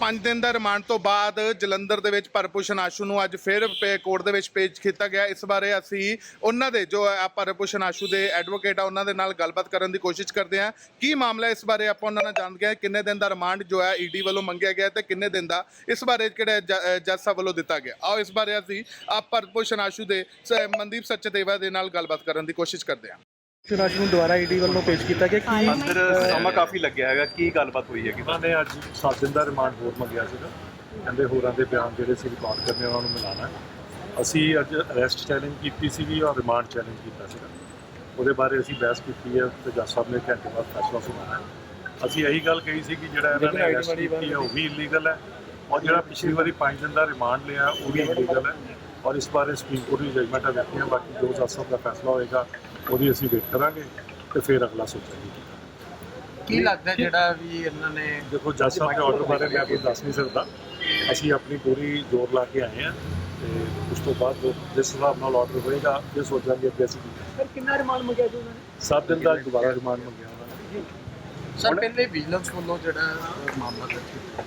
5 ਦਿਨ ਦਾ ਰਿਮਾਂਡ ਤੋਂ ਬਾਅਦ ਜਲੰਧਰ ਦੇ ਵਿੱਚ ਪਰਪੂਸ਼ਨ ਆਸ਼ੂ ਨੂੰ ਅੱਜ ਫਿਰ ਪੇ- ਕੋਰਟ ਦੇ ਵਿੱਚ ਪੇਸ਼ ਕੀਤਾ ਗਿਆ। ਇਸ ਬਾਰੇ ਅਸੀਂ ਉਹਨਾਂ ਦੇ ਜੋ ਹੈ ਆਸ਼ੂ ਦੇ ਐਡਵੋਕੇਟ ਆ, ਉਹਨਾਂ ਦੇ ਨਾਲ ਗੱਲਬਾਤ ਕਰਨ ਦੀ ਕੋਸ਼ਿਸ਼ ਕਰਦੇ ਹਾਂ। ਕੀ ਮਾਮਲਾ ਇਸ ਬਾਰੇ ਆਪਾਂ ਉਹਨਾਂ ਨਾਲ ਜਾਣਦੇ ਹਾਂ, ਕਿੰਨੇ ਦਿਨ ਦਾ ਰਿਮਾਂਡ ਜੋ ਹੈ ਈਡੀ ਵੱਲੋਂ ਮੰਗਿਆ ਗਿਆ ਤੇ ਕਿੰਨੇ ਦਿਨ ਦਾ ਇਸ ਬਾਰੇ ਕਿਹੜੇ ਜ- ਜੱਜ ਸਾਹਿਬ ਵੱਲੋਂ ਦਿੱਤਾ ਗਿਆ। ਆਓ ਇਸ ਬਾਰੇ ਅਸੀਂ ਆ ਪਰਪੂਸ਼ਨ ਆਸ਼ੂ ਦੇ ਸ- ਮਨਦੀਪ ਸੱਚਦੇਵਾ ਦੇ ਨਾਲ ਗੱਲਬਾਤ ਕਰਨ ਦੀ ਕੋਸ਼ਿਸ਼ ਕਰਦੇ ਹਾਂ। ਫਿਰ ਅੱਜ ਨੂੰ ਦੁਬਾਰਾ ਈਡੀ ਵੱਲੋਂ ਪੇਸ਼ ਕੀਤਾ ਗਿਆ ਕੀ ਅੰਦਰ ਸਮਾਂ ਕਾਫੀ ਲੱਗਿਆ ਹੈਗਾ ਕੀ ਗੱਲਬਾਤ ਹੋਈ ਹੈਗੀ? ਉਹਨਾਂ ਨੇ ਅੱਜ 7 ਦਿਨ ਦਾ ਰਿਮਾਂਡ ਹੋਰ ਮੰਗਿਆ ਸੀਗਾ। ਕਹਿੰਦੇ ਹੋਰਾਂ ਦੇ ਬਿਆਨ ਜਿਹੜੇ ਸੀ ਰਿਕਾਰਡ ਕਰਨੇ ਉਹਨਾਂ ਨੂੰ ਮਿਲਾਣਾ ਹੈ। ਅਸੀਂ ਅੱਜ ਅਰੈਸਟ ਚੈਲੰਜ ਕੀਤੀ ਸੀਗੀ ਔਰ ਰਿਮਾਂਡ ਚੈਲੰਜ ਕੀਤਾ ਸੀਗਾ। ਉਹਦੇ ਬਾਰੇ ਅਸੀਂ ਬਹਿਸ ਕੀਤੀ ਹੈ ਤੇ ਜੱਜ ਸਾਹਿਬ ਨੇ ਘੰਟੇ ਬਾਅਦ ਫੈਸਲਾ ਸੁਣਾਉਣਾ ਹੈ ਅਸੀਂ ਇਹੀ ਗੱਲ ਕਹੀ ਸੀ ਕਿ ਜਿਹੜਾ ਇਹਨਾਂ ਨੇ ਅਰੈਸਟ ਕੀਤੀ ਹੈ ਉਹ ਵੀ ਇਲੀਗਲ ਹੈ। ਔਰ ਜਿਹੜਾ ਪਿਛਲੀ ਵਾਰੀ 5 ਦਿਨ ਦਾ ਰਿਮਾਂਡ ਲਿਆ ਉਹ ਵੀ ਇਲੀਗਲ ਹੈ। ਔਰ ਇਸ ਬਾਰੇ ਸੁਪਰੀਮ ਕੋਰਟ ਦੀ ਜਜਮੈਂਟਾਂ ਦਿੱਤੀਆਂ ਬਾਕੀ ਜੋ ਜੱਜ ਸਾਹਿਬ ਦਾ ਫੈਸਲਾ ਹੋਏਗਾ ਉਹਦੀ ਅਸੀਂ ਵੇਟ ਕਰਾਂਗੇ ਤੇ ਫਿਰ ਅਗਲਾ ਸੋਚਾਂਗੇ। ਕੀ ਲੱਗਦਾ ਜਿਹੜਾ ਵੀ ਇਹਨਾਂ ਨੇ ਦੇਖੋ ਜੱਜ ਸਾਹਿਬ ਦੇ ਆਰਡਰ ਬਾਰੇ ਮੈਂ ਕੁਝ ਦੱਸ ਨਹੀਂ ਸਕਦਾ। ਅਸੀਂ ਆਪਣੀ ਪੂਰੀ ਜ਼ੋਰ ਲਾ ਕੇ ਆਏ ਹਾਂ ਤੇ ਉਸ ਤੋਂ ਬਾਅਦ ਜੋ- ਜਿਸ ਹਿਸਾਬ ਨਾਲ ਆਰਡਰ ਹੋਏਗਾ ਫਿਰ ਸੋਚਾਂਗੇ ਅੱਗੇ ਅਸੀਂ ਸਰ ਕਿੰਨਾ ਰਿਮਾਂਡ ਮੰਗਿਆ ਜੀ ਉਹਨਾਂ ਨੇ? 7 ਦਿਨ ਦਾ ਦੁਬਾਰਾ ਰਿਮਾਂਡ ਮੰਗਿਆ ਉਹਨਾਂ ਨੇ। ਸਰ ਪਹਿਲੇ ਵਿਜੀਲੈਂਸ ਵੱਲੋਂ ਜਿਹੜਾ ਮਾਮਲਾ ਦਰਜ ਕੀਤਾ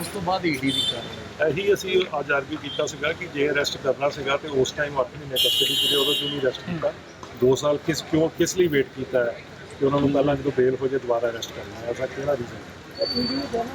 ਉਸ ਤੋਂ ਬਾਅਦ ਈਡੀ ਦੀ ਕਾਰਵਾਈ। ਇਹੀ ਅਸੀਂ ਅੱਜ ਆਰਗੂ ਕੀਤਾ ਸੀਗਾ ਕਿ ਜੇ ਅਰੈਸਟ ਕਰਨਾ ਸੀਗਾ ਤੇ ਉਸ ਟਾਈਮ 8 ਮਹੀਨੇ ਕਸਟਡੀ ਜਿਹੜੇ ਉਦੋਂ ਕਿਉਂ ਨਹੀਂ ਅਰੈਸਟ ਕੀਤਾ 2 ਸਾਲ ਕਿਸ ਕਿਉਂ ਕਿਸ ਲਈ ਵੇਟ ਕੀਤਾ ਹੈ ਕਿ ਉਹਨਾਂ ਨੂੰ ਪਹਿਲਾਂ ਜਦੋਂ ਬੇਲ ਹੋ ਜਾਏ ਦੁਬਾਰਾ ਅਰੈਸਟ ਕਰਨਾ ਹੈ? ਐਸਾ ਕਿਹੜਾ ਰੀਜ਼ਨ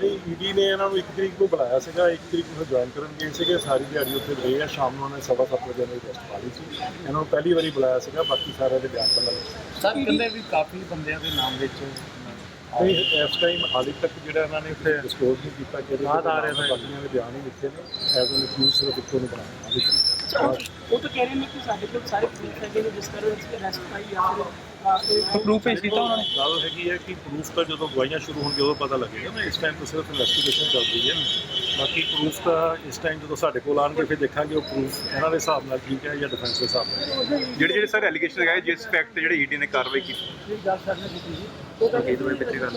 ਨਹੀਂ ਈਡੀ ਨੇ ਇਹਨਾਂ ਨੂੰ 1 ਤਰੀਕ ਨੂੰ ਬੁਲਾਇਆ ਸੀਗਾ 1 ਤਰੀਕ ਨੂੰ ਜੁਆਇਨ ਕਰਨ ਗਏ ਸੀਗੇ ਸਾਰੀ ਦਿਹਾੜੀ ਉੱਥੇ ਰਹੇ ਆ। ਸ਼ਾਮ ਨੂੰ ਉਹਨਾਂ ਨੇ ਸਵਾ ਸੱਤ ਵਜੇ ਨੂੰ ਰੈਸਟ ਪਾ ਲਈ ਸੀ। ਇਹਨਾਂ ਨੂੰ ਪਹਿਲੀ ਵਾਰੀ ਬੁਲਾਇਆ ਸੀਗਾ ਬਾਕੀ ਸਾਰਿਆਂ ਦੇ ਬਿਆਨ ਪਹਿਲਾਂ ਸਰ ਕਹਿੰਦੇ ਵੀ ਕਾਫੀ ਬੰਦਿਆਂ ਦੇ ਨਾਮ ਵਿੱਚ ਨਹੀਂ ਇਸ ਟਾਈਮ ਹਾਲੇ ਤੱਕ ਜਿਹੜਾ ਇਹਨਾਂ ਨੇ ਉੱਥੇ ਡਿਸਕਲੋਜ਼ ਨਹੀਂ ਕੀਤਾ ਕਿ ਬਾਅਦ ਆ ਰਹੇ ਨੇ। ਬਾਕੀਆਂ ਦੇ ਬਿਆਨ ਹੀ ਲਿਖੇ ਨੇ ਐਜ਼ ਐਨ ਅਕਿਊਜ਼ ਸਿਰਫ ਇੱਕੋ ਨੂੰ ਬਣਾਇਆ ਹਾਲੇ ਤੱਕ ਉਹ ਤਾਂ ਕਹਿ ਰਹੇ ਨੇ ਕਿ ਸਾਡੇ ਕੋਲ ਸਾਰੇ ਪ੍ਰੂਫ ਹੈਗੇ ਨੇ ਜਿਸ ਤਰ੍ਹਾਂ ਅਸੀਂ ਅਰੈਸਟ ਪਾਈ ਜਾਂ ਫਿਰ ਪ੍ਰੂਫ ਪੇਸ਼ ਕੀਤਾ ਉਹਨਾਂ ਨੇ? ਗੱਲ ਹੈਗੀ ਹੈ ਕਿ ਪ੍ਰੂਫ ਤਾਂ ਜਦੋਂ ਗਵਾਹੀਆਂ ਸ਼ੁਰੂ ਹੋਣਗੇ ਉਦੋਂ ਪਤਾ ਲੱਗੇਗਾ ਨਾ ਇਸ ਟਾਈਮ ਤਾਂ ਸਿਰਫ ਇਨਵੈਸਟੀਗੇਸ਼ਨ ਚੱਲ ਰਹੀ ਹੈ। ਬਾਕੀ ਪ੍ਰੂਫ ਤਾਂ ਇਸ ਟਾਈਮ ਜਦੋਂ ਸਾਡੇ ਕੋਲ ਆਣਗੇ ਫਿਰ ਦੇਖਾਂਗੇ ਉਹ ਪ੍ਰੂਫ ਇਹਨਾਂ ਦੇ ਹਿਸਾਬ ਨਾਲ ਠੀਕ ਹੈ ਜਾਂ ਡਿਫੈਂਸ ਦੇ ਹਿਸਾਬ ਨਾਲ। ਜਿਹੜੇ ਜਿਹੜੇ ਸਰ ਐਲੀਗੇਸ਼ਨ ਲਗਾਏ ਜਿਸ ਫੈਕਟ ਤੇ ਜਿਹੜੇ ਈਡੀ ਨੇ ਕਾਰਵਾਈ ਕੀਤੀ। ਇਹ ਗੱਲ ਕਰਨਾ ਕੀਤੀ ਜੀ ਉਹ ਤਾਂ ਇਹਦੇ ਵਿੱਚ ਪਿੱਛੇ ਗੱਲ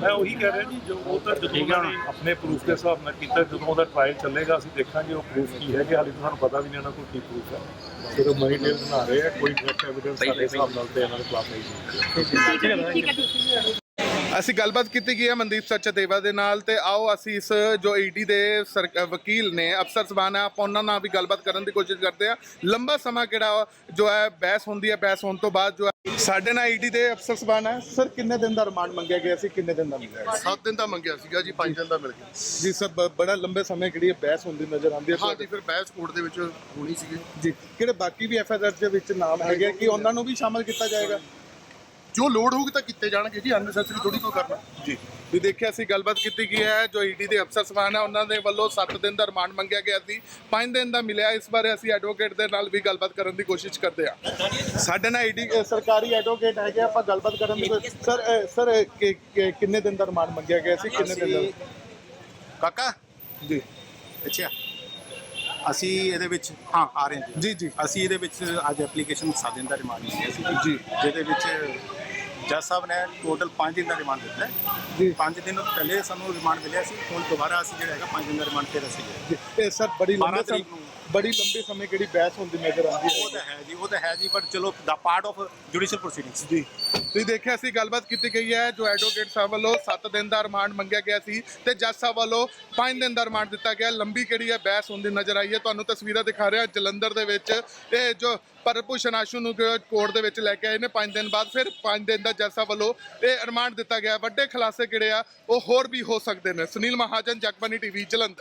ਮੈਂ ਉਹੀ ਕਹਿ ਰਿਹਾ ਜੀ ਜੋ ਉਹ ਤਾਂ ਜਦੋਂ ਉਹਨਾਂ ਨੇ ਆਪਣੇ ਪ੍ਰੂਫ ਦੇ ਹਿਸਾਬ ਨਾਲ ਕੀਤਾ ਜਦੋਂ ਉਹਦਾ ਟ੍ਰਾਇਲ ਚੱਲੇਗਾ ਅਸੀਂ ਦੇਖਾਂਗੇ ਉਹ ਪ੍ਰੂਫ ਕੀ ਹੈਗੇ। ਹਾਲੇ ਤਾਂ ਸਾਨੂੰ ਪਤਾ ਵੀ ਨਹੀਂ ਇਹਨਾਂ ਕੋਲ ਕੀ ਪ੍ਰੂਫ ਹੈ। ਜਦੋਂ ਮਨੀ ਟੇਲ ਬਣਾ ਰਹੇ ਆ ਕੋਈ ਡਾਇਰੈਕਟ ਐਵੀਡੈਂਸ ਸਾਡੇ ਹਿਸਾਬ ਨਾਲ ਤੇ ਇਹਨਾਂ ਦੇ ਖਿਲਾਫ ਨਹੀਂ। ਹੈ ਠੀਕ ਹੈ ਠੀਕ ਹੈ। ਅਸੀਂ ਗੱਲਬਾਤ ਕੀਤੀ ਗਈ ਹੈ ਮਨਦੀਪ ਸਚਦੇਵਾ ਦੇ ਨਾਲ ਤੇ ਆਓ ਅਸੀਂ ਇਸ ਜੋ ਈਡੀ ਦੇ ਵਕੀਲ ਨੇ ਅਫਸਰ ਸਬਾਨ ਹੈ ਆਪਾਂ ਉਹਨਾਂ ਨਾਲ ਵੀ ਗੱਲਬਾਤ ਕਰਨ ਦੀ ਕੋਸ਼ਿਸ਼ ਕਰਦੇ ਆ ਲੰਬਾ ਸਮਾਂ ਕਿਹੜਾ ਜੋ ਹੈ ਬਹਿਸ ਹੁੰਦੀ ਹੈ ਬਹਿਸ ਹੋਣ ਤੋਂ ਬਾਅਦ ਜੋ ਹੈ ਸਾਡੇ ਨਾਲ ਈਡੀ ਦੇ ਅਫਸਰ ਸਬਾਨ ਹੈ। ਸਰ ਕਿੰਨੇ ਦਿਨ ਦਾ ਰਿਮਾਂਡ ਮੰਗਿਆ ਗਿਆ ਸੀ? ਕਿੰਨੇ ਦਿਨ ਦਾ ਮੰਗਿਆ ਗਿਆ 7 ਦਿਨ ਦਾ ਮੰਗਿਆ ਸੀਗਾ ਜੀ 5 ਦਿਨ ਦਾ ਮਿਲ ਗਿਆ। ਜੀ ਸਰ ਬੜਾ ਲੰਬੇ ਸਮੇਂ ਕਿਹੜੀ ਬਹਿਸ ਹੁੰਦੀ ਨਜ਼ਰ ਆਉਂਦੀ ਹੈ ਹਾਂ ਜੀ ਫਿਰ ਬਹਿਸ ਕੋਰਟ ਦੇ ਵਿੱਚ ਹੋਣੀ ਸੀਗੀ। ਜੀ ਕਿਹੜੇ ਬਾਕੀ ਵੀ ਐਫਆਈਆਰ ਦੇ ਵਿੱਚ ਨਾਮ ਹੈਗੇ ਕਿ ਉਹਨਾਂ ਨੂੰ ਵੀ ਸ਼ਾਮਲ ਕੀਤਾ ਜਾਏਗਾ? ਜੋ ਲੋਡ ਹੋਊਗੀ ਤਾਂ ਕੀਤੇ ਜਾਣਗੇ ਜੀ ਅਨਨੈਸੈਸਰੀ ਥੋੜੀ ਕੋਈ ਕਰਨਾ। ਜੀ। ਵੀ ਦੇਖਿਆ ਸੀ ਗੱਲਬਾਤ ਕੀਤੀ ਗਈ ਹੈ ਜੋ ਈਡੀ ਦੇ ਅਫਸਰ ਸਮਾਨ ਹੈ ਉਹਨਾਂ ਦੇ ਵੱਲੋਂ 7 ਦਿਨ ਦਾ ਰਿਮਾਂਡ ਮੰਗਿਆ ਗਿਆ ਸੀ 5 ਦਿਨ ਦਾ ਮਿਲਿਆ। ਇਸ ਬਾਰੇ ਅਸੀਂ ਐਡਵੋਕੇਟ ਦੇ ਨਾਲ ਵੀ ਗੱਲਬਾਤ ਕਰਨ ਦੀ ਕੋਸ਼ਿਸ਼ ਕਰਦੇ ਹਾਂ। ਸਾਡੇ ਨਾਲ ਈਡੀ ਸਰਕਾਰੀ ਐਡਵੋਕੇਟ ਹੈਗੇ ਆਪਾਂ ਗੱਲਬਾਤ ਕਰਨ ਦੀ ਸਰ ਸਰ ਕਿੰਨੇ ਦਿਨ ਦਾ ਰਿਮਾਂਡ ਮੰਗਿਆ ਗਿਆ ਸੀ ਕਿੰਨੇ ਦਿਨ ਦਾ? ਕਾਕਾ? ਜੀ। ਅੱਛਾ। ਅਸੀਂ ਇਹਦੇ ਵਿੱਚ ਹਾਂ ਆ ਰਹੇ ਹਾਂ ਜੀ। ਜੀ ਅਸੀਂ ਇਹਦੇ ਵਿੱਚ ਅੱਜ ਐਪਲੀਕੇਸ਼ਨ 7 ਦਿਨ ਦਾ ਰਿਮਾਂਡ ਲਿਆ ਸੀ। ਜੀ। ਜਿਹਦੇ ਵਿੱਚ ਜੱਜ ਸਾਹਿਬ ਨੇ ਟੋਟਲ 5 ਦਿਨ ਦਾ ਰਿਮਾਂਡ ਦਿੱਤਾ ਹੈ। ਜੀ। 5 ਦਿਨ ਪਹਿਲੇ ਸਾਨੂੰ ਰਿਮਾਂਡ ਮਿਲਿਆ ਸੀ ਹੁਣ ਦੁਬਾਰਾ ਅਸੀਂ ਜਿਹੜਾ ਹੈਗਾ 5 ਦਿਨ ਦਾ ਰਿਮਾਂਡ ਫਿਰ ਅਸੀਂ ਲਿਆ। ਜੀ ਇਹ ਸਰ ਬੜੀ ਲੰਬੇ 12 ਤਰੀਕ ਸਮੇਂ ਨੂੰ। ਬੜੀ ਲੰਬੇ ਸਮੇਂ ਕਿਹੜੀ ਬਹਿਸ ਹੁੰਦੀ ਨਜ਼ਰ ਆਉਂਦੀ ਹੈ ਉਹ ਤਾਂ ਹੈ। ਜੀ ਉਹ ਤਾਂ ਹੈ ਜੀ ਪਰ ਚਲੋ ਦਾ ਪਾਰਟ ਆਫ ਜੁਡੀਸ਼ੀਅਲ ਪ੍ਰੋਸੀਡਿੰਗਸ ਜੀ। ਤੁਸੀਂ ਦੇਖਿਆ ਸੀ, ਗੱਲਬਾਤ ਕੀਤੀ ਗਈ ਹੈ, ਜੋ ਐਡਵੋਕੇਟ ਸਾਹਿਬ ਵੱਲੋਂ 7 ਦਿਨ ਦਾ ਰਿਮਾਂਡ ਮੰਗਿਆ ਗਿਆ ਸੀ ਤੇ ਜੱਜ ਸਾਹਿਬ ਵੱਲੋਂ 5 ਦਿਨ ਦਾ ਰਿਮਾਂਡ ਦਿੱਤਾ ਗਿਆ। ਲੰਬੀ ਕਿਹੜੀ ਹੈ, ਬਹਿਸ ਹੁੰਦੀ ਨਜ਼ਰ ਆਈ ਹੈ। ਤੁਹਾਨੂੰ ਤਸਵੀਰਾਂ ਦਿਖਾ ਰਿਹਾ ਜਲੰਧਰ ਦੇ ਵਿੱਚ ਇਹ ਜੋ ਪਰਭੂਸ਼ਣ ਆਸ਼ੂ ਨੂੰ ਕੋਰਟ ਦੇ ਵਿੱਚ ਲੈ ਕੇ ਆਏ ਨੇ 5 ਦਿਨ ਬਾਅਦ, ਫਿਰ 5 ਦਿਨ ਦਾ ਜੱਜ ਸਾਹਿਬ ਵੱਲੋਂ ਇਹ ਰਿਮਾਂਡ ਦਿੱਤਾ ਗਿਆ। ਵੱਡੇ ਖੁਲਾਸੇ ਕਿਹੜੇ ਆ, ਉਹ ਹੋਰ ਵੀ ਹੋ ਸਕਦੇ ਨੇ। ਸੁਨੀਲ ਮਹਾਜਨ ਜਗਬਾਨੀ ਟੀਵੀ, ਜਲੰਧਰ।